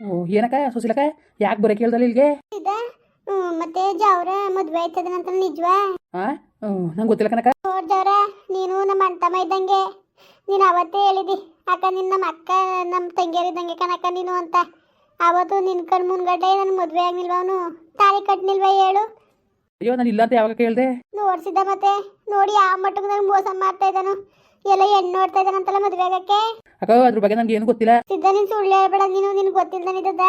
ಓ ಏನಕ್ಕ ಸುಶೀಲಕ್ಕ ಯಾಕೆ ಬರೋಕೆ ಕೇಳ್ದಲ್ಲ ಇಲ್ಲಿಗೆ ಮತ್ತೆ ಜವ್ರ ಮದ್ವೆ ಆಯ್ತದನಂತ ನಿಜವಾ? ಹಾಂ ನಂಗೆ ಗೊತ್ತಿಲ್ಲ ಕನಕ ನೋಡ್ದವ್ರ ನೀನು ನಮ್ಮ ಅಣ್ತಮ್ಮ ಇದ್ದಂಗೆ. ನೀನು ಅವತ್ತೇ ಹೇಳಿದಿ ಅಕ್ಕ ನಿನ್ನ ನಮ್ಮ ಅಕ್ಕ ನಮ್ಮ ತಂಗಿಯರ ಇದ್ದಂಗೆ ಕನಕ ನೀನು ಅಂತ. ಅವತ್ತು ನಿನ್ ಕಣ್ ಮುನ್ಗಡೆ ನನ್ನ ಮದುವೆ ಆಗ್ನಿಲ್ವ ಅವನು? ತಾಳಿ ಕಟ್ನಿಲ್ವ ಹೇಳು? ಅಯ್ಯೋ ನಾನು ಇಲ್ಲ ಅಂತ ಯಾವಾಗ ಕೇಳ್ದೆ? ನೋಡ್ಸಿದ್ದ ಮತ್ತೆ. ನೋಡಿ ಆ ಮಟ್ಟಕ್ಕೆ ನನಗೆ ಮೋಸ ಮಾಡ್ತಾ ಇದ್ದಾನು. ಎಲ್ಲ ಹೆಣ್ಣು ನೋಡ್ತಾ ಇದ್ದಾನಂತಲ್ಲ ಮದ್ವೆ ಆಗಕ್ಕೆ? ಅಕ್ಕ ಅದ್ರ ಬಗ್ಗೆ ನನಗೆ ಏನು ಗೊತ್ತಿಲ್ಲ. ಸಿದ್ಧ ನೀನು ಸುಳ್ಳು ಹೇಳ್ಬೇಡ, ನೀನು ನಿನ್ಗೆ ಗೊತ್ತಿಲ್ದಾನಿದ್ದದ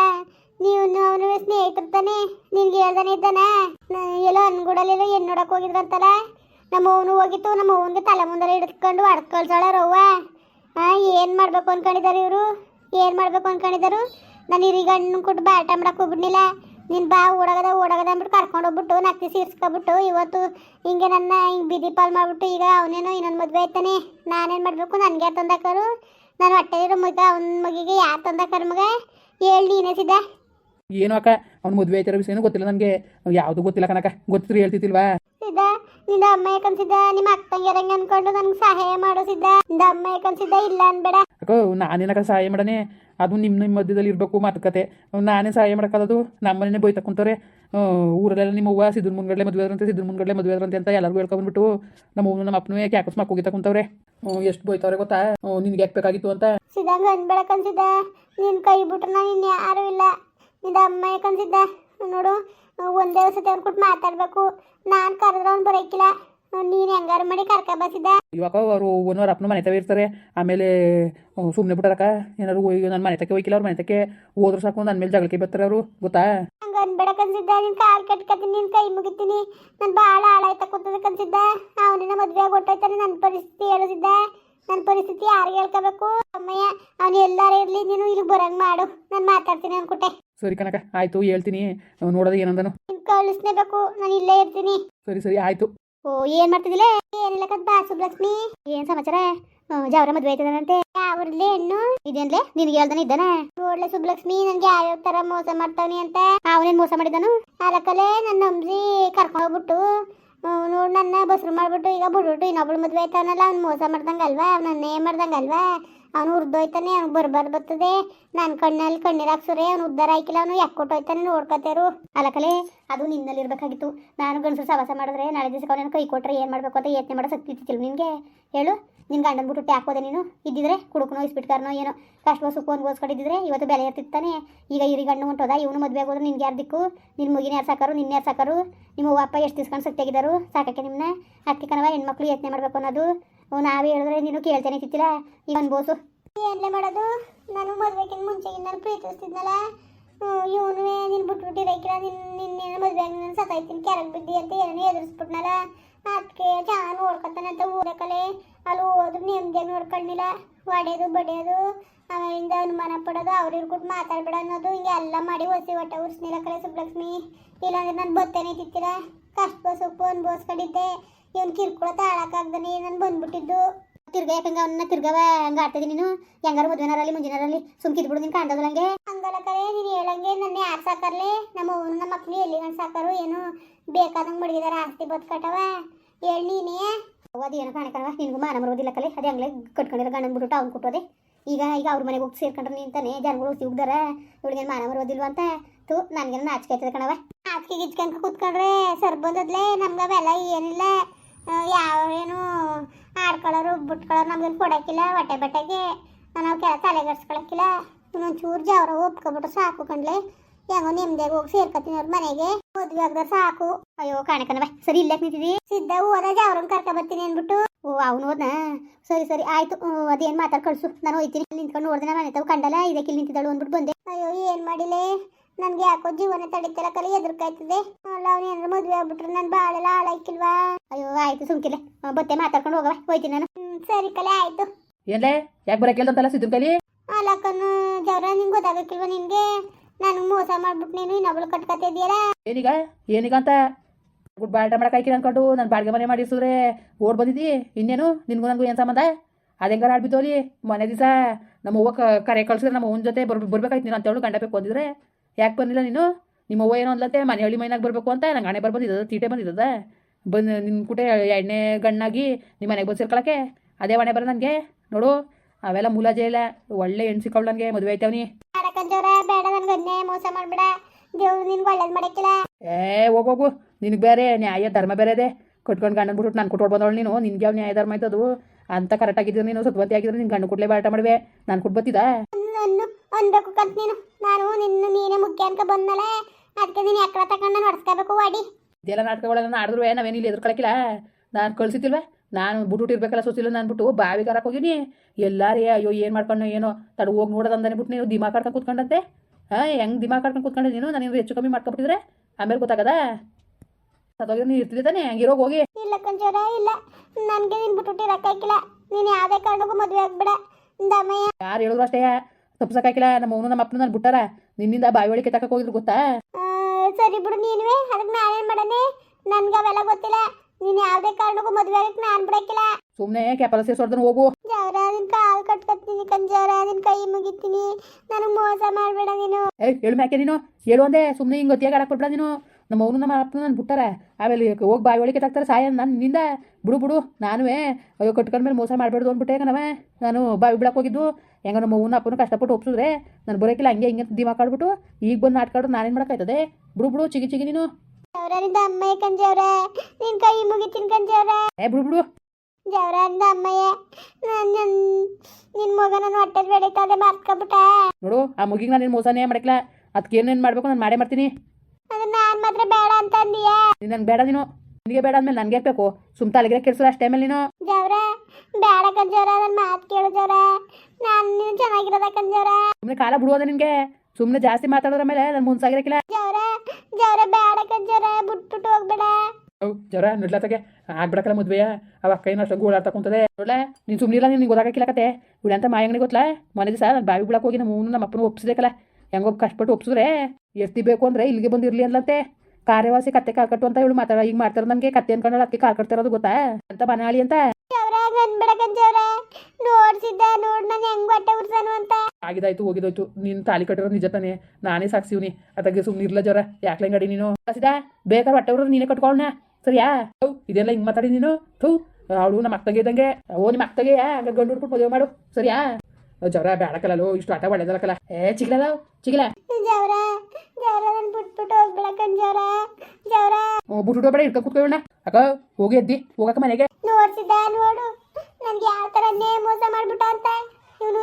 ನೀವು ಅವನು ಸ್ನೇಹಿತರ್ತಾನೆ ನಿನ್ಗೆ ಹೇಳ್ದಾನೆ ಇದ್ದಾನ. ಎಲ್ಲೋ ಅನ್ಗೂಡಲಿಲ್ಲ ಹೆಣ್ಣು ನೋಡಕ್ ಹೋಗಿದ್ರಂತಲ್ಲ ನಮ್ಮ ಅವನು ಹೋಗಿತ್ತು, ನಮ್ಮ ಅವನಿಗೆ ತಲೆ ಮುಂದೆ ಹಿಡ್ಕೊಂಡು ಹೊಡ್ದ್ ಕಳ್ಸೋಳ ರವ್ವ. ಆ, ಏನು ಮಾಡ್ಬೇಕು ಅನ್ಕೊಂಡಿದ್ದಾರೆ ಇವರು? ಏನ್ ಮಾಡ್ಬೇಕು ಅನ್ಕೊಂಡಿದ್ದಾರೆ ನಾನು ಇರಿಗೆ ಹಣ್ಣು ಕೊಟ್ಟು ಬಾಟ ಮಾಡಕ್ ಹೋಗ್ಬಿಡ್ನಿಲ್ಲ ನೀನು ಬಾ, ಓಡಗದ ಓಡಗದ ಅಂದ್ಬಿಟ್ಟು ಕರ್ಕೊಂಡು ಹೋಗ್ಬಿಟ್ಟು, ನಕ್ತಿ ಸೀರ್ಸ್ಕೊಬಿಟ್ಟು, ಇವತ್ತು ಹಿಂಗೆ ನನ್ನ ಹಿಂಗೆ ಬಿದಿ ಪಾಲ್ ಮಾಡ್ಬಿಟ್ಟು ಈಗ ಅವನೇನೋ ಇನ್ನೊಂದು ಮದುವೆ ಆಯ್ತಾನೆ. ನಾನೇನ್ ಮಾಡಬೇಕು? ನನಗೆ ತಂದಾಕರು. ನಾನು ಹೊಟ್ಟೆದಿರೋ ಮಗ ಅವನ ಮಗಿಗೆ ಯಾರು ತಂದ ಮಗ? ಹೇಳಿ ನೀನೇ ಏನು ಅಕ್ಕ? ಅವ್ನು ಮದುವೆ ಆಯ್ತಾರ ವಿಷಯನೂ ಗೊತ್ತಿಲ್ಲ ನನಗೆ. ಯಾವುದು ಗೊತ್ತಿಲ್ಲ ಕನಕ ಗೊತ್ತಿರಿ ಹೇಳ್ತಿತ್ತಿಲ್ವಾ ಸಿದ್ದ ನಿಂದ ಅಮ್ಮ ಯಾಕನ್ಸಿದ್ದ ನಿಮ್ಮ ಅಕ್ಕ ತಂಗಿಯರಂಗ ಅನ್ಕೊಂಡು ನನ್ಗೆ ಸಹಾಯ ಮಾಡೋ ಸಿದ್ದ ನಿಂದ ಅಮ್ಮ ಯಾಕನ್ಸಿದ್ದ ಇಲ್ಲ ಅನ್ಬೇಡ. ಅಕ್ಕ ನಾನೇನಕ್ಕ ಸಹಾಯ ಮಾಡನೆ? ಅದು ನಿಮ್ಮ ನಿಮ್ಮ ಮಧ್ಯದಲ್ಲಿ ಇರಬೇಕು ಮಾತುಕತೆ. ನಾನೇ ಸಹಾಯ ಮಾಡೋಕ್ಕದು ನಮ್ಮ ಮನೆ ಬೈತಾ ಕುಂತಾರೆ ಊರಲ್ಲೆಲ್ಲ ನಿಮ್ಮ ಅವ್ವ ಸಿದ್ದನ ಮುಂಗಡ್ಲೆ ಮದುವೆ ಆದ್ರಂತೆ ಸಿದ್ದನ ಮುಂಗಡಲೆ ಮದುವೆ ಆದ್ರಂತೆ ಅಂತ ಎಲ್ಲರಿಗೂ ಹೇಳ್ಕೊಂಡ್ಬಿಟ್ಟು ನಮ್ಮ ಅವ್ನು ನಮ್ಮ ಅಪ್ಪನೂ ಯಾಕೆ ಮಕ್ಕ ಹೋಗಿತಾ ಕುಂತವ್ರೆ. ಎಷ್ಟು ಬೈತವ್ರೆ ಗೊತ್ತಾ? ನಿನ್ಗೆ ಯಾಕೆ ಬೇಕಾಗಿತ್ತು ಅಂತ. ಸಿದ್ದಂಗ ಅನ್ಬೇಡ ನಿನ್ನ ನಿನ್ ಕೈ ಬಿಟ್ರೆ ನಾನು ಯಾರೂ ಇಲ್ಲ. ನಿಂದ ಅಮ್ಮ ಯಾಕನ್ಸಿದ್ದ ನೋಡು, ಒಂದೇ ಸತಿ ಅವ್ನು ಕೊಟ್ಟು ಮಾತಾಡಬೇಕು. ನಾನು ಕರೆದ್ರೆ ಅವ್ನು ಬರೋಕ್ಕಿಲ್ಲ ನೀನು ಹೆಂಗಾರು ಮಾಡಿ ಕರ್ಕ ಬಸಿದ್ದ? ಇವಾಗ ಅವರು ಓನರ್ ಅಪ್ಪನ ಮನೆ ತವ ಇರ್ತಾರೆ. ಆಮೇಲೆ ಸುಮ್ಮನೆ ಬಿಟ್ಟಾರಕ್ಕ. ಏನಾರು ನನ್ನ ಮನೆ ತಕ್ಕೆ ಹೋಗಿಲ್ಲ ಅವ್ರ ಮನೆ ತಕ್ಕೆ ಹೋದ್ರು ಸಾಕು ನನ್ನ ಮೇಲೆ ಜಗಳಕ್ಕೆ ಬರ್ತಾರೆ ಅವರು ಗೊತ್ತಾ? ಹಂಗ ಅನ್ಬೇಡ ಕನ್ಸಿದ್ದ ನಿನ್ ಕಾಲ್ ಕಟ್ಕತೀನಿ ನಿನ್ ಕೈ ಮುಗಿತೀನಿ. ನನ್ ಬಾಳ ಹಾಳಾಯ್ತ ಕೂತದ ಕನ್ಸಿದ್ದ. ಅವನಿನ ಮದ್ವೆ ಹೊಟ್ಟೋಯ್ತಾನೆ ನನ್ನ ಪರಿಸ್ಥಿತಿ ಹೇಳುದಿದ್ದ. ನನ್ನ ಪರಿಸ್ಥಿತಿ ಯಾರಿಗೆ ಹೇಳ್ಕೋಬೇಕು? ಅಮ್ಮಯ್ಯ ಅವನು ಎಲ್ಲಾರ ಇರ್ಲಿ ನೀನು ಇಲ್ಲಿ ಬರಂಗ್ ಮಾಡು. ನಾನು ಮಾತಾಡ್ತೀನಿ ಅನ್ಕೊಟ್ಟೆ ಸರಿ ಕನಕ ಆಯ್ತು ಹೇಳ್ತೀನಿ. ನೋಡೋದು ಏನಂದನು. ಕಳಿಸ್ನೇಬೇಕು ನಾನು ಇಲ್ಲೇ ಇರ್ತೀನಿ. ಸರಿ ಸರಿ ಆಯಿತು. ಓ, ಏನ್ ಮಾಡ್ತಿದಿಲ್ಲ ಏನಿಲ್ಲ ಕದ್ ಬಾ ಸುಬ್ಲಕ್ಷ್ಮಿ ಏನ್ ಸಮಾಚಾರ? ಜಾವರ ಮದ್ವೆ ಆಯ್ತದಂತೆ ಯಾವ್ರಲ್ಲಿ ಹೆಣ್ಣು? ಇದೇನ್ಲೆ? ನಿನ್ಗೆ ಹೇಳ್ದಾನೆ ಇದ್ದಾನೆ? ನೋಡ್ಲೆ ಸುಬ್ಲಕ್ಷ್ಮಿ ನನ್ಗೆ ಯಾವ ತರ ಮೋಸ ಮಾಡ್ತಾವನಿ ಅಂತ. ಅವನೇನ್ ಮೋಸ ಮಾಡಿದನು ಅದಕ್ಕಲೆ ನನ್ನ ಅಂಬ್ರಿ ಕರ್ಕೊಂಡು ಹೋಗ್ಬಿಟ್ಟು ನೋಡ್ ನನ್ನ ಬಸ್ರು ಮಾಡ್ಬಿಟ್ಟು, ಈಗ ಬಿಡ್ಬಿಟ್ಟು ಇನ್ನೊಬ್ಳು ಮದ್ವೆ ಆಯ್ತಾವನಲ್ಲ ಅವ್ನು ಮೋಸ ಮಾಡ್ದಂಗಲ್ವಾ? ಮಾಡ್ದಂಗ ಮಾಡ್ದಂಗಲ್ವಾ? ಅವನು ಉರ್ದೋಯ್ತಾನೆ ಅವ್ನು ಬರ್ಬಾರ್ದು ಬರ್ತದೆ. ನನ್ನ ಕಣ್ಣಲ್ಲಿ ಕಣ್ಣೀರ್ ಹಾಕ್ಸುರೆ, ಅವ್ನು ಉದ್ದಾರ ಆಯ್ಕಿಲ್ಲ ಅವನು ಯಾಕೆ ಕೊಟ್ಟೋಯ್ತಾನೆ ನೋಡ್ಕೊತಾರು ಅಲಕಲೆ ಅದು ನಿನ್ನಲ್ಲಿ ಇರ್ಬೇಕಾಗಿತ್ತು. ನಾನು ಗಂಡಸರು ಸವಾಸ ಮಾಡಿದ್ರೆ ನಾಳೆ ದಿವಸ ಅವನ ಕೈ ಕೊಟ್ಟರೆ ಏನು ಮಾಡಬೇಕು ಅಂತ ಯತ್ನೆ ಮಾಡೋ ಸಕ್ತಿ ಇತ್ತಿಲ್ಲ ನಿನಗೆ? ಹೇಳು ನಿನ್ನ ಗಂಡನ ಬಿಟ್ಟು ಹಾಕೋದೆ ನೀನು? ಇದ್ದಿದ್ರೆ ಕುಡುಕನೋ ಇಸ್ಬಿಟ್ಕಾರನೋ ಏನೋ? ಕಷ್ಟ ಸುಖ ಅನ್ಗೋಸ್ಕೊಂಡಿದ್ದಿದ್ರೆ ಇವತ್ತು ಬೆಲೆ ಇರ್ತಿತ್ತಾನೆ ಈಗ ಇರಿ ಗಂಡು ಹೊಂಟೋದ? ಇವನು ಮದುವೆ ಆಗೋದು ನಿನ್ಗೆ ಯಾರು ದಿಕ್ಕು? ನಿನ್ನ ಮುಗಿನ ಯಾರು ಸಾಕಾರು? ನಿನ್ನ ಯಾರು ಸಾಕಾರು? ನಿಮ್ಮ ಅಪ್ಪ ಎಷ್ಟು ದಿಸ್ಕೊಂಡು ಸತ್ಯಾಗಿದ್ದಾರು ಸಾಕಕ್ಕೆ ನಿಮ್ಮನ್ನ ಅದಕ್ಕೆ ಹೆಣ್ಮಕ್ಳು ಯತ್ನೆ ಮಾಡಬೇಕು ಅನ್ನೋದು? ನಾವೇ ಹೇಳಿದ್ರೆ ನೀನು ಕೇಳ್ತೇನೆ ತಿತ್ತಿಲ್ಲ ಈಗ ಅನ್ಬೋಸು. ಏನ್ಲೆ ಮಾಡೋದು? ನಾನು ಮದ್ವೆಕಿನ ಮುಂಚೆ ನಾನು ಪ್ರೀತಿಸ್ತಿದ್ನಲ್ಲ. ಇವನು ನೀನು ಬಿಟ್ಬಿಟ್ಟಿರಕ್ಕಿಲ್ಲ ನಿನ್ನ ನಿನ್ನೇನು ಮದುವೆ ನಾನು ಸತಾಯ್ತೀನಿ, ಕೆರಗ್ ಬಿದ್ದಿ ಅಂತ ಏನೇನು ಎದುರಿಸ್ಬಿಟ್ನಲ್ಲ. ಅದಕ್ಕೆ ಚೆನ್ನಾಗಿ ನೋಡ್ಕೊತಾನೆ ಅಂತ ಊರಕಲೆ ಅಲ್ಲಿ ಹೋದ್ರು ನೆಮ್ಮದಿಯಾಗಿ ನೋಡ್ಕೊಂಡಿಲ್ಲ ಒಡೆಯೋದು ಬಡಿಯೋದು ಆಮೇಲಿಂದ ಅನುಮಾನ ಪಡೋದು, ಅವ್ರು ಇರ್ಕೊಟ್ಟು ಮಾತಾಡ್ಬೇಡ ಅನ್ನೋದು, ಹಿಂಗೆ ಎಲ್ಲ ಮಾಡಿ ಹೊಸಿ ಹೊಟ್ಟೆ ಉರ್ಸ್ನಿಲ್ಲ ಕಲೆ ಸುಬ್ಲಕ್ಷ್ಮಿ. ಇಲ್ಲಾಂದ್ರೆ ನಾನು ಬತ್ತೇನೆ ತಿತ್ತಿರ ಕಷ್ಟ ಸೊಪ್ಪು ಅನ್ಬೋಸ್ಕೊಂಡಿದ್ದೆ. ಇವ್ನು ಕಿರ್ಕೊಳತ ತಾಳಕ್ಕಾಗ್ದಾನೆ ನನ್ ಬಂದ್ಬಿಟ್ಟಿದ್ದು. ತಿರ್ಗ ಯಾಕಂಗ ಅವನ್ನ ತಿರ್ಗವ ಹಂಗ ಆಡ್ತಿದ್ದೀನಿ ನೀನು. ಹೆಂಗಾರ ಮದ್ವೆನಾರಲ್ಲಿ ಮುಂಜಿನಾರಲ್ಲಿ ಸುಮ್ಕಿದ್ ಬಿಡು ನಿನ್ ಕಾಣ್ದಲ್ಲ ಹಂಗೆ ಹಂಗಲ್ಲ ಕರೆ ನೀನು ಹೇಳಂಗೆ ನನ್ನ ಯಾರು ಸಾಕರ್ಲಿ? ನಮ್ಮ ಅವ್ವನ ನಮ್ಮ ಮಕ್ಳು ಎಲ್ಲಿ ನನ್ ಸಾಕಾರು ಏನು? ಬೇಕಾದಂಗ ಮಡಗಿದಾರ ಆಸ್ತಿ ಬದ್ಕಟವ ಹೇಳಿ ನೀನೇ. ಅದು ಏನೋ ಕಾಣಕವ ನಿನಗೂ ಮಾನ ಬರೋದಿಲ್ಲ ಕಲೆ. ಅದೇ ಹಂಗ್ಲೆ ಕಟ್ಕೊಂಡಿರೋ ಗಂಡನ್ ಬಿಟ್ಟು ಅವ್ನು ಕೊಟ್ಟೋದೆ. ಈಗ ಈಗ ಅವ್ರ ಮನೆಗೆ ಹೋಗಿ ಸೇರ್ಕೊಂಡ್ರೆ ನಿಂತಾನೆ ಜನಗಳು ಸಿಗ್ದಾರ ಇವಳಿಗೆ ಮಾನ ಬರೋದಿಲ್ವ ಅಂತ. ತು ನನಗೇನು ನಾಚಿಕೆ ಆಯ್ತದೆ ಕಣವ ನಾಚಿಕೆ ಗಿಚ್ಕಂಕ ಕೂತ್ಕೊಂಡ್ರೆ ಸರ್ ಬಂದದ್ಲೆ ನಮ್ಗೆ ಅವೆಲ್ಲ ಏನಿಲ್ಲ. ಆ, ಯಾವ ಏನು ಆಡ್ಕೊಳ್ಳೋರು ಬಿಟ್ಕೊಳ್ಳೋರು ನಮ್ಗೇನು ಕೊಡೋಕ್ಕಿಲ್ಲ ಹೊಟ್ಟೆ ಬಟ್ಟೆಗೆ. ನಾವು ಕೆಲ ಇನ್ನೊಂದು ಚೂರು ಜವರ ಒಪ್ಕೊಬಿಟ್ರೆ ಸಾಕು ಕಂಡ್ಲೆ ಹೆಂಗೋ ನೆಮ್ಮದಿಯಾಗಿ ಹೋಗಿ ಸೇರ್ಕೊತೀನಿ ಅವ್ರ ಮನೆಗೆ. ಮದ್ವೆ ಆಗದ ಸಾಕು. ಅಯ್ಯೋ ಕಾಣಕನ ಬಾ ಸರಿ ಇಲ್ಲ ನಿಂತಿದಿ ಸಿದ್ಧ ಹೋದ ಜವರನ್ ಕರ್ಕ ಬರ್ತೀನಿ ಅಂದ್ಬಿಟ್ಟು. ಓ ಅವ್ನು ಹೋದ ಸರಿ ಸರಿ ಆಯ್ತು. ಅದೇನು ಮಾತಾಡ್ ಕಳ್ಸು ನಾನು ಹೋಯ್ತೀನಿ. ನಿಂತ್ಕೊಂಡು ನೋಡ್ದೆ ನಾನು ಮನೆ ತಾವು ಕಂಡಲ್ಲ ಇದಕ್ಕೆ ನಿಂತಿದ್ದಾಳು ಅಂದ್ಬಿಟ್ಟು ಬಂದೆ. ಅಯ್ಯೋ ಏನ್ ಮಾಡಿಲೆ? ನನ್ಗೆ ಯಾಕೋ ಜೀವನ ತಡಿತಿಲ್ಲ ಕಲಿ ಎದುರ್ಕಾಯ್ತದೆ ಅಲ್ಲ ಅಂದ್ರೆ ಮದ್ವೆ ಆಗ್ಬಿಟ್ರೆ ನಾನು ಬಾಳೆಲ್ಲ ಹಾಳಾಯ್ಕಿಲ್ವಾ? ಅಯ್ಯೋ ಆಯ್ತು ಸುಮ್ಕಿಲೆ. ಬತ್ತೆ ಮಾತಾಡ್ಕೊಂಡು ಹೋಗವ ಹೋಯ್ತೀನಿ ನಾನು. ಸರಿ ಕಲೆ ಆಯ್ತು. ಎಲ್ಲ ಯಾಕೆ ಬರೋಕೆ ಹೇಳ್ದಂತಲ್ಲ ಸಿದ್ದು ಕಲಿ? ಅಲ್ಲಕ್ಕನು ಜವರ ನಿಂಗೆ ಗೊತ್ತಾಗಕ್ಕಿಲ್ವ ನಿನ್ಗೆ? ನಾನು ಮೋಸ ಮಾಡ್ಬಿಟ್ಟು ನೀನು ಇನ್ನೊಬ್ಳು ಕಟ್ಕತ ಇದೆಯಲ್ಲ? ಏನೀಗ? ಏನೀಗ ಅಂತ? ಗುಡ್ ಬಾಟ ಮಾಡಕ್ಕೆ ಅನ್ಕೊಂಡು ನಾನು ಬಾಡಿಗೆ ಮನೆ ಮಾಡಿಸಿದ್ರೆ ಓಡ್ ಬಂದಿದ್ದಿ. ಇನ್ನೇನು? ನಿನ್ಗೂ ನನಗೂ ಏನು ಸಂಬಂಧ? ಅದು ಹೆಂಗಾರ ಆಡ್ಬಿತ್ತೋಲಿ ಮನೆ ದಿವಸ ನಮ್ಮ ಅವ್ವ ಕರೆ ಕಳ್ಸಿದ್ರೆ ನಮ್ಮ ಜೊತೆ ಬರ್ ಬರ್ಬೇಕಾಯ್ತು ನೀನು ಅಂತೇಳು ಗಂಡ ಬೇಕು ಅಂದಿದ್ರೆ ಯಾಕೆ ಬಂದಿಲ್ಲ ನೀನು? ನಿಮ್ಮ ಅವ್ವ ಏನೋ ಅನ್ಲತ್ತೆ ಮನೆ ಹಳ್ಳಿ ಮೈನಾಗ ಬರಬೇಕು ಅಂತ ನಂಗೆ ಹಣೆ ಬರ್ ಬಂದಿದ್ದದ ತೀಟೆ ಬಂದಿದ್ದದ ಬಂದು ನಿನ್ನ ಕುಟೆ ಎಣ್ಣೆ ಗಣ್ಣಾಗಿ ನಿಮ್ಮ ಮನೆಗೆ ಬಂದು ಸೇರ್ಕೊಳಕ್ಕೆ. ಅದೇ ಮನೆ ಬರ ನನಗೆ. ನೋಡು ಅವೆಲ್ಲ ಮುಲಾಜೆ ಇಲ್ಲ ಒಳ್ಳೆ ಹೆಣ್ಣು ಸಿಕ್ಕವಳು ನನಗೆ ಮದುವೆ ಆಯ್ತವನಿ ಮೋಸ ಮಾಡ್ಬೇಡ. ದೇವ್ರು ನಿನ್ಗೆ ಒಳ್ಳೇದು ಮಾಡಕ್ಕಿಲ್ಲ. ಏ ಹೋಗೋಗು ನಿನಗೆ ಬೇರೆ ನ್ಯಾಯ ಧರ್ಮ ಬೇರೆ ಇದೆ. ಕಟ್ಕೊಂಡು ಗಂಡನ ಬಿಟ್ಟು ನಾನು ಕೊಟ್ಟು ಬಂದವಳು ನೀನು. ನಿನ್ಗೆ ಯಾವ ನ್ಯಾಯ ಧರ್ಮ ಇದ್ದದು ಅಂತ ಕರೆಕ್ಟ್ ಆಗಿದ್ರೆ ನೀನು ಸತ್ವಂತಿ ಆಗಿದ್ರೆ ನಿನ್ನ ಗಂಡು ಕೊಟ್ಲೇ ಬಾಟ ಮಾಡುವೆ. ನಾನು ಕೊಟ್ಟು ಬತ್ತಿದ್ದ ಅನ್ಬೇಕು ಕಂತ ನೀನು. ನಾನು ನಿನ್ನ ನೀನೇ ಮುಖ್ಯ ಅನ್ಕ ಬಂದಲೆ ಅದಕ್ಕೆ ನೀನು ಎಕ್ಕಡ ತಗೊಂಡು ನಾನು ಹೊಡ್ಸ್ಕೋಬೇಕು ವಾಡಿ ಇದೆಲ್ಲ ನಾಟಕಗಳೆಲ್ಲ ಆಡಿದ್ರು ನಾವೇನು ಇಲ್ಲಿ ಎದುರ್ಕೊಳಕಿಲ್ಲ. ನಾನು ಕಳ್ಸಿತಿಲ್ವ ನಾನು ಬಿಟ್ಬಿಟ್ಟು ಇರ್ಬೇಕಲ್ಲ ಸೊಸಿಲ್ಲ ನಾನು ಬಿಟ್ಟು ಬಾವಿಗೆ ಹರಕ್ಕೆ ಹೋಗಿನಿ. ಎಲ್ಲಾರೇ ಅಯ್ಯೋ ಏನು ಮಾಡ್ಕೊಂಡು ಏನೋ ತಡ ಹೋಗಿ ನೋಡೋದಂದ್ರೆ ಬಿಟ್ಟು ನೀನು ದಿಮಾ ಆಡ್ಕೊಂಡು ಕೂತ್ಕೊಂಡಂತೆ. ಹಾಂ ಹೆಂಗೆ ದಿಮಾ ಆಡ್ಕೊಂಡು ಕೂತ್ಕೊಂಡೆ ನೀನು? ನಾನು ಹೆಚ್ಚು ಕಮ್ಮಿ ಮಾಡ್ಕೊಬಿಟ್ಟಿದ್ರೆ. ಆಮೇಲೆ ಗೊತ್ತಾಗದ? ಅದೋಗಿ ನೀನು ಇರ್ತಿದ್ದೆ ತಾನೆ ಹಂಗಿರೋಗಿ ಹೋಗಿ. ಇಲ್ಲ ಕಂಜೋರ ಇಲ್ಲ. ನನಗೆ ನೀನು ಬಿಟ್ಬಿಟ್ಟು ಇರೋಕ್ಕಾಗಿಲ್ಲ ನೀನು ಯಾವುದೇ ಕಾರಣಕ್ಕೂ ಮದುವೆ ಆಗ್ಬಿಡ. ಯಾರು ಹೇಳಿದ್ರು ಅಷ್ಟೇ. ತಪ್ಸಕ್ಕಾಗಿಲ್ಲ. ನಮ್ಮ ಅವನು ನಮ್ಮ ಅಪ್ಪನ ನಾನು ಬಿಟ್ಟಾರ. ನಿನ್ನಿಂದ ಬಾಯಿ ಒಳಗೆ ತಕ್ಕ ಹೋಗಿದ್ರು ಗೊತ್ತಾ? ಸರಿ ಬಿಡು ನೀನುವೆ. ಅದಕ್ಕೆ ನಾನೇನು ಮಾಡನೆ? ನನ್ಗೆ ಅವೆಲ್ಲ ಗೊತ್ತಿಲ್ಲ. ನೀನು ಯಾವುದೇ ಕಾರಣಕ್ಕೂ ಮದುವೆ ಆಗಕ್ಕೆ ನಾನು ಬಿಡಕ್ಕಿಲ್ಲ. ಸುಮ್ಮನೆ ಕ್ಯಾಪಲ ಸೇರ್ಸೋರ್ದನ್ನ ಹೋಗು. ಜವರ ನಿನ್ ಕಾಲು ಕಟ್ಕೊತೀನಿ ಕಂಜವರ ನಿನ್ ಕೈ ಮುಗಿತೀನಿ. ನನಗೆ ಮೋಸ ಮಾಡಬೇಡ ನೀನು. ಏ ಹೇಳು ಮ್ಯಾಕೆ ನೀನು? ಹೇಳು ಅಂದೆ. ಸುಮ್ಮನೆ ಹಿಂಗೆ ಗೊತ್ತಿಯಾಗ ಆಡಕ್ಕೆ ನೀನು. ನಮ್ಮ ಅವನು ನಮ್ಮ ಅಪ್ಪನ ನಾನು ಬಿಟ್ಟಾರ. ಆಮೇಲೆ ಹೋಗಿ ಬಾಯಿ ಒಳಗೆ ತಾಕ್ತಾರೆ ಸಾಯ ನಾನು ನಿನ್ನಿಂದ ಬಿಡು ಬಿಡು. ನಾನುವೇ. ಅಯ್ಯೋ ಕಟ್ಕೊಂಡ್ಮೇಲೆ ಮೋಸ ಮಾಡಬೇಡ್ದು ಅಂದ್ಬಿಟ್ಟೆ ಕಣವ ನಾನು ಬಾವಿ ಬಿಡಕ್ಕೆ ಹೋಗಿದ್ದು. ಹೆಂಗ ನಮ್ಮ ಅವ್ವನ ಅಪ್ಪನ ಕಷ್ಟಪಟ್ಟು ಒಪ್ಸಿದ್ರೆ ನಾನು ಬರೋಕಿಲ್ಲ ಹಂಗೆ ಹಿಂಗೆ ದಿಮಾಕ್ ಆಡ್ಬಿಟ್ಟು ಈಗ ಬಂದು ನಾಟ್ಕಾಡ್ರು ನಾನೇನು ಮಾಡೋಕ್ಕಾಯ್ತದೆ? ಬಿಡು ಬಿಡು ಚಿಗಿ ಚಿಗಿ ನೀನು. ಜವರ ನಿಂದ ಅಮ್ಮಯ್ಯ ಕಂಜವರ ನಿನ್ ಕೈ ಮುಗಿತೀನಿ ಕಂಜವರ. ಏ ಬಿಡು ಬಿಡು. ಜವರ ನಿಂದ ಅಮ್ಮಯ್ಯ ನನ್ನ ನಿನ್ ಮಗ ನನ್ನ ಹೊಟ್ಟೆಲ್ ಬೆಳೀತದೆ ಮರ್ತ್ಕೊಬಿಟ್ಟ ನೋಡು ಆ ಮುಗಿಗೆ ನಾನು ಮೋಸನೇ ಮಾಡಕ್ಲ ಅದಕ್ಕೆ ಏನೇನು ಮಾಡಬೇಕು ನಾನು ಮಾಡೇ ಮಾಡ್ತೀನಿ. ಅದನ್ನ ನಾನು ಮಾತ್ರ ಬೇಡ ಅಂತ ಅಂದಿಯ. ನೀನು ನಂಗೆ ಬೇಡ ನೀನು. ನಿನಗೆ ಬೇಡ ಅಂದ್ಮೇಲೆ ನನಗೆ ಬೇಕು? ಸುಮ್ ತಲೆಗೆ ಕೆಲ್ಸ ಅಷ್ಟೇ ಮೇಲೆ ನೀನು? ಜವರ ಬೇಡ ಕಂಜವರ ನನ್ನ ಮಾತು ಕೇಳು ಜವರ. ನಾನು ನೀನು ಚೆನ್ನಾಗಿರೋದ ಕಂಜೋರ ಸುಮ್ಮನೆ ಕಾಲ ಬಿಡುವುದ ನಿನಗೆ? ಸುಮ್ಮನೆ ಜಾಸ್ತಿ ಮಾತಾಡೋದ್ರ ಮೇಲೆ ನಾನು ಮುನ್ಸಾಗಿರಕ್ಕಿಲ್ಲ ಜವರ ಜವರ ಬೇಡ ಕಂಜೋರ ಬಿಟ್ಬಿಟ್ಟು ಹೋಗ್ಬೇಡ. ಜರ ನಡ್ಲತ್ತಾಗೆ ಆಗ್ಬಿಡಕಲ್ಲ ಮದ್ವೆಯ? ಅವ ಅಕ್ಕ ಅಷ್ಟು ಗೋಳಾಡ್ತಾ ಕುಂತದೆ. ನೋಡ್ಲ ನೀನು ಸುಮ್ಮನಿಲ್ಲ ನಿನ್ಗೆ ಗೊತ್ತಾಗಕ್ಕಿಲ್ಲ ಕತೆ. ಅಂತ ಮಾಯಂಗನಿ ಗೊತ್ತಲ್ಲ ಮನೆ ದಿವಸ ನಾನು ಬಾವಿ ಬಿಡಕ್ಕೆ ಹೋಗಿ ನಮ್ಮ ನಮ್ಮ ಅಪ್ಪನ ಒಪ್ಸಿದೇಕಲ್ಲ ಹೆಂಗೋ ಕಷ್ಟಪಟ್ಟು ಒಪ್ಸಿದ್ರೆ? ಎಷ್ಟಿ ಬೇಕು ಅಂದರೆ ಇಲ್ಲಿಗೆ ಬಂದಿರಲಿ ಅನ್ಲಂತೆ ಕಾರ್ಯವಾಸಿ ಕತ್ತೆ ಕಾಲ್ ಕಟ್ಟು ಅಂತ ಇವಳು ಮಾತಾಡ ಈಗ ಮಾಡ್ತಾರ ನನಗೆ ಕತ್ತೆ ಅನ್ಕೊಂಡಳ ಅಕ್ಕಿ ಕಾಲ್ ಕಟ್ತಿರೋದು ಗೊತ್ತಾ? ಅಂತ ಬನಾಳಿ ಅಂತ. ಜವರ ಆಗಿದಾಯ್ತು ಹೋಗಿದೋಯ್ತು. ನೀನ್ ತಾಲಿ ಕಟ್ಟಿರೋ ನಿಜ ತಾನೆ. ನಾನೇ ಸಾಕ್ಸಿವ್ನಿ. ಅದಕ್ಕೆ ಸುಮ್ಮನೆ ಇರ್ಲ ಜರ ಯಾಕ್ಲೆ ಗಡಿ ನೀನು? ಕಸಿದ ಬೇಕಾದ್ರೆ ಹೊಟ್ಟೆ ಅವ್ರದ್ದು ನೀನೇ ಕಟ್ಕೊಳ್ಳೋಣ ಸರಿಯಾ? ಹೌ ಇದೆಲ್ಲ ಹಿಂಗ್ ಮಾತಾಡಿ ನೀನು? ಥೂ ಅವಳು ನಮ್ಮ ಅಕ್ಕಗೆ ಇದ್ದಂಗೆ. ಓ ನಿಮ್ಮ ಅಕ್ಕಗೆ ಗಂಡು ಹುಡ್ಕೊಂಡು ಮದುವೆ ಮಾಡು. ಸರಿಯಾ? ಜರ ಬೇಡಕಲ್ಲೋ ಇಷ್ಟು ಆಟ ಒಳ್ಳೇದಲ್ಲಕಲ್ಲ. ಏ ಚಿಗಲ ಚಿಗಲ. ಜವರ ಜವರ ನನ್ ಬಿಟ್ಬಿಟ್ಟು ಜವರ ಬಿಟ್ಟು ಬೇಡ ಕುತ್ಕೊಳ್ಳೋಣ ಅಕ್ಕ ಹೋಗಿ ಎದ್ದಿ ಹೋಗಕ್ಕ ಮನೆಗೆ. ನೋಡು. ನನ್ಗೆ ಯಾವ ತರ ಮೋಸ ಮಾಡ್ಬಿಟ್ಟ ಅಂತ. ಇವನು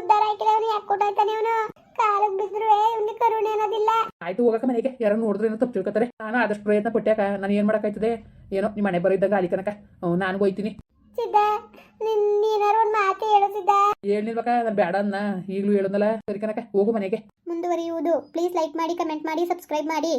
ಯಾಕೆ ಕೊಟ್ಟಾಯ್ತಾನೆ ಇವನು? ಕಾಲಕ್ಕೆ ಬಿದ್ರು ಇವನಿಗೆ ಕರುಣೆ ಅನ್ನೋದಿಲ್ಲ. ಆಯ್ತು ಹೋಗಕ್ಕ ಮನೆಗೆ. ಯಾರು ನೋಡಿದ್ರೆ ಏನೋ ತಪ್ಪು ತಿಳ್ಕೊತಾರೆ. ನಾನು ಆದಷ್ಟು ಪ್ರಯತ್ನ ಪಟ್ಟ್ಯಾಕ ನಾನು ಏನು ಮಾಡೋಕ್ಕಾಯ್ತದೆ? ಏನೋ ನಿಮ್ಮ ಮನೆ ಬರೋ ಅಲಿ ಕನಕ ನಾನು ಹೋಯ್ತೀನಿ. ನೀನಾರು ಒಂದು ಮಾತು ಹೇಳು ಸಿದ್ಧ ಹೇಳ್ನಿಲ್ವಕ್ಕ ನಾನು ಬೇಡ ಅನ್ನ. ಈಗಲೂ ಹೇಳೋದಲ್ಲ. ಸರಿ ಕನಕ ಹೋಗು ಮನೆಗೆ. ಮುಂದುವರಿಯುವುದು. ಪ್ಲೀಸ್ ಲೈಕ್ ಮಾಡಿ ಕಮೆಂಟ್ ಮಾಡಿ ಸಬ್ಸ್ಕ್ರೈಬ್ ಮಾಡಿ.